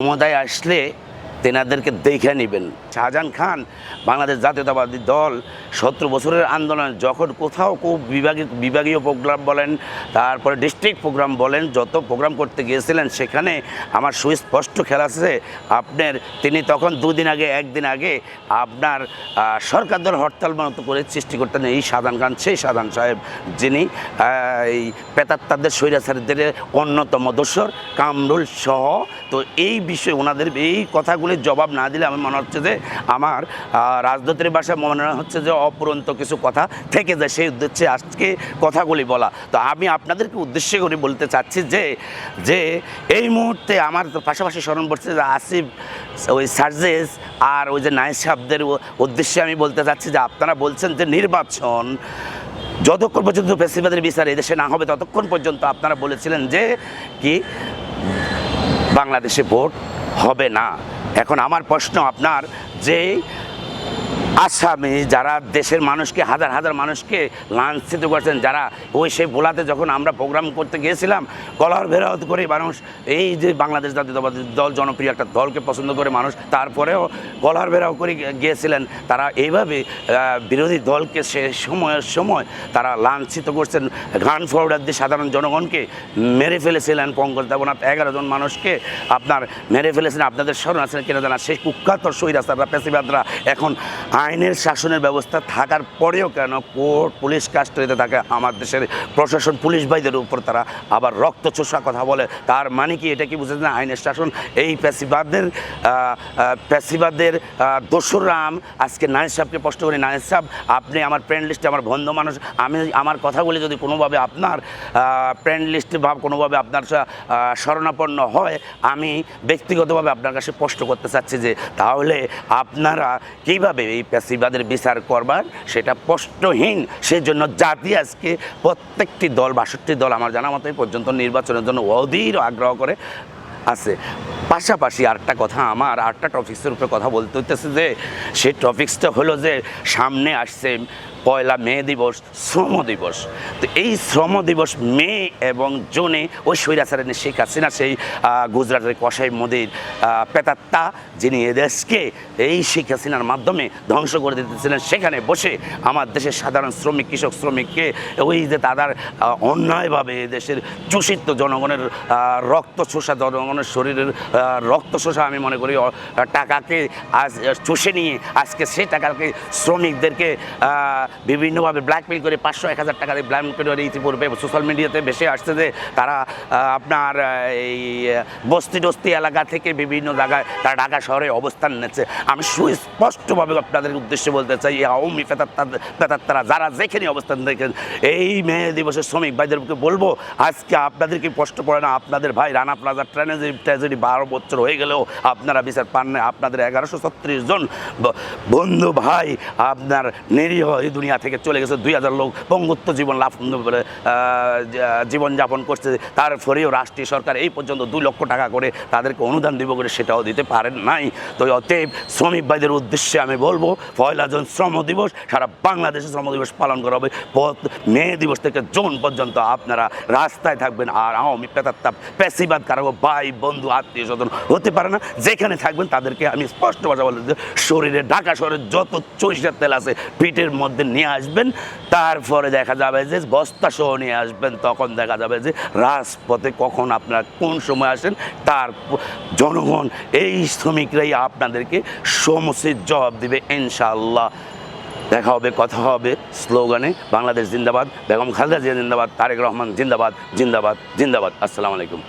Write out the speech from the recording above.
ক্ষমতায় আসলে তেনাদেরকে দেখে নেবেন। শাহজাহান খান, বাংলাদেশ জাতীয়তাবাদী দল, সত্তর বছরের আন্দোলন, যখন কোথাও কেউ বিভাগীয় বিভাগীয় প্রোগ্রাম বলেন, তারপরে ডিস্ট্রিক্ট প্রোগ্রাম বলেন, যত প্রোগ্রাম করতে গিয়েছিলেন, সেখানে আমার সুস্পষ্ট খেলা আছে, আপনার, তিনি তখন দুদিন আগে, একদিন আগে আপনার সরকার দল হরতাল মতো করে সৃষ্টি করতেন এই সাধারণ খান, সেই সাধারণ সাহেব, যিনি এই পেতাত্তাদের স্বৈরাচারীদের অন্যতম দোসর কামরুল সহ। তো এই বিষয়ে ওনাদের এই কথাগুলির জবাব না দিলে আমি মনে হচ্ছে যে আমার আহ, ভাষায় মনে হচ্ছে যে অপুরন্ত কিছু কথা থেকে যায়। সেই উদ্দেশ্যে আজকে কথাগুলি বলা। তো আমি আপনাদেরকে উদ্দেশ্য করে বলতে চাচ্ছি যে যে এই মুহূর্তে আমার পাশাপাশি স্মরণ পড়ছে যে আসিফ ওই সার্জেস আর ওই যে নাইস সাহেবদের উদ্দেশ্যে আমি বলতে চাচ্ছি যে আপনারা বলছেন যে নির্বাচন যতক্ষণ পর্যন্ত ফেসিবাদের বিচার এদেশে না হবে ততক্ষণ পর্যন্ত আপনারা বলেছিলেন যে কি? বাংলাদেশে ভোট হবে না। এখন আমার প্রশ্ন আপনার যে আসামি যারা দেশের মানুষকে, হাজার হাজার মানুষকে লাঞ্ছিত করছেন, যারা ওই সেই বোলাতে যখন আমরা প্রোগ্রাম করতে গিয়েছিলাম কলার ভেরাওত করে মানুষ, এই যে বাংলাদেশ জাতীয়তাবাদী দল জনপ্রিয় একটা দলকে পছন্দ করে মানুষ, তারপরেও কলার ভেরাও করে গিয়েছিলেন, তারা এইভাবে বিরোধী দলকে সে সময়ের সময় তারা লাঞ্ছিত করছেন। ঘান ফরওয়ার্ডার দিয়ে সাধারণ জনগণকে মেরে ফেলেছিলেন পঙ্কজ দেবনাথ, এগারো জন মানুষকে আপনার মেরে ফেলেছেন, আপনাদের স্মরণ আছেন কিনা জানা, সেই কুখ্যাত সৈরাস্তাররা, পেশিবাদরা এখন আইনের শাসনের ব্যবস্থা থাকার পরেও কেন কোর্ট, পুলিশ কাস্টডিতে থাকে, আমার দেশের প্রশাসন, পুলিশ ভাইদের উপর তারা আবার রক্ত চোষা কথা বলে। তার মানে কি? এটা কি বুঝেছে না আইনের শাসন, এই পেশিবাদের পেশিবাদের দোসরাম আজকে নায়েজ সাহেবকে প্রশ্ন করি নায়েজ সাহেব, আপনি আমার ফ্রেন্ড লিস্টে আমার বন্ধু মানুষ, আমি আমার কথাগুলি যদি কোনোভাবে আপনার ফ্রেন্ড লিস্টে বা কোনোভাবে আপনার শরণাপন্ন হয়, আমি ব্যক্তিগতভাবে আপনার কাছে প্রশ্ন করতে চাচ্ছি যে, তাহলে আপনারা কীভাবে এই পেশিবাদের বিচার করবার, সেটা প্রশ্নহীন। সেজন্য জাতি আজকে প্রত্যেকটি দল, বাষট্টি দল আমার জানা মতো পর্যন্ত নির্বাচনের জন্য অধীর আগ্রহ করে আছে। পাশাপাশি আরেকটা কথা, আমার আরেকটা টপিক্সের উপরে কথা বলতে হইতেছে যে সেই টপিক্সটা হলো যে, সামনে আসছে পয়লা মে দিবস, শ্রম দিবস। তো এই শ্রম দিবস মে এবং জুনে ওই স্বৈরাচারের শেখ হাসিনা, সেই গুজরাটের কসাই মোদির পেতাত্তা যিনি এদেশকে এই শেখ হাসিনার মাধ্যমে ধ্বংস করে দিতেছিলেন, সেখানে বসে আমার দেশের সাধারণ শ্রমিক, কৃষক শ্রমিককে ওই যে তাদের অন্যায়ভাবে দেশের চূষিত জনগণের রক্ত শোষা জনগণের শরীরের রক্ত শোষা আমি মনে করি টাকাকে আজ, চষে নিয়ে আজকে সেই টাকাকে শ্রমিকদেরকে বিভিন্নভাবে ব্ল্যাকমেল করে পাঁচশো, এক হাজার টাকা দিয়ে ব্ল্যাকমেল করে ইতিপূর্বে। সোশ্যাল মিডিয়াতে বেশি আসছে যে তারা আপনার এই বস্তি টস্তি এলাকা থেকে বিভিন্ন জায়গায় তারা ঢাকা শহরে অবস্থান নিচ্ছে। আমি সুস্পষ্টভাবে আপনাদের উদ্দেশ্যে বলতে চাই, এই আওয়ামী পেতাত্তারা যারা যেখানে অবস্থান দেখেন, এই মে দিবসের শ্রমিক ভাইদেরকে বলব, আজকে আপনাদেরকে কষ্ট পড়ে না? আপনাদের ভাই রানা প্লাজা ট্রেজেডি ট্র্যাজেডি বারো বছর হয়ে গেলেও আপনারা বিচার পান না আপনাদের এগারোশো ছত্রিশ জন বন্ধু ভাই আপনার নিরীহ দুনিয়া থেকে চলে গেছে, দুই হাজার লোক পঙ্গুত্ব জীবন লাভ জীবনযাপন করছে। তারপরেও রাষ্ট্রীয় সরকার এই পর্যন্ত দুই লক্ষ টাকা করে তাদেরকে অনুদান দিব করে সেটাও দিতে পারেন নাই। তো অতএব শ্রমিক ভাইদের উদ্দেশ্যে আমি বলব, পয়লা জুন শ্রম দিবস, সারা বাংলাদেশে শ্রম দিবস পালন করা হবে। মে দিবস থেকে জুন পর্যন্ত আপনারা রাস্তায় থাকবেন আর আওয়ামী পেতাত্তা পেশিবাদ কারও ভাই, বন্ধু, আত্মীয় স্বজন হতে পারে না। যেখানে থাকবেন তাদেরকে আমি স্পষ্ট ভাষা বলে শরীরে, ঢাকা শহরের যত চৈষের তেল আছে, পিঠের মধ্যে নিয়ে আসবেন, তারপরে দেখা যাবে যে বস্তা সহ নিয়ে আসবেন, তখন দেখা যাবে যে রাজপথে কখন আপনার কোন সময় আসেন, তার জনগণ, এই শ্রমিকরাই আপনাদেরকে সমস্ত জবাব দিবে, ইনশাআল্লাহ। দেখা হবে, কথা হবে স্লোগানে, বাংলাদেশ জিন্দাবাদ, বেগম খালেদা জিয়া জিন্দাবাদ, তারেক রহমান জিন্দাবাদ জিন্দাবাদ জিন্দাবাদ। আসসালামু আলাইকুম।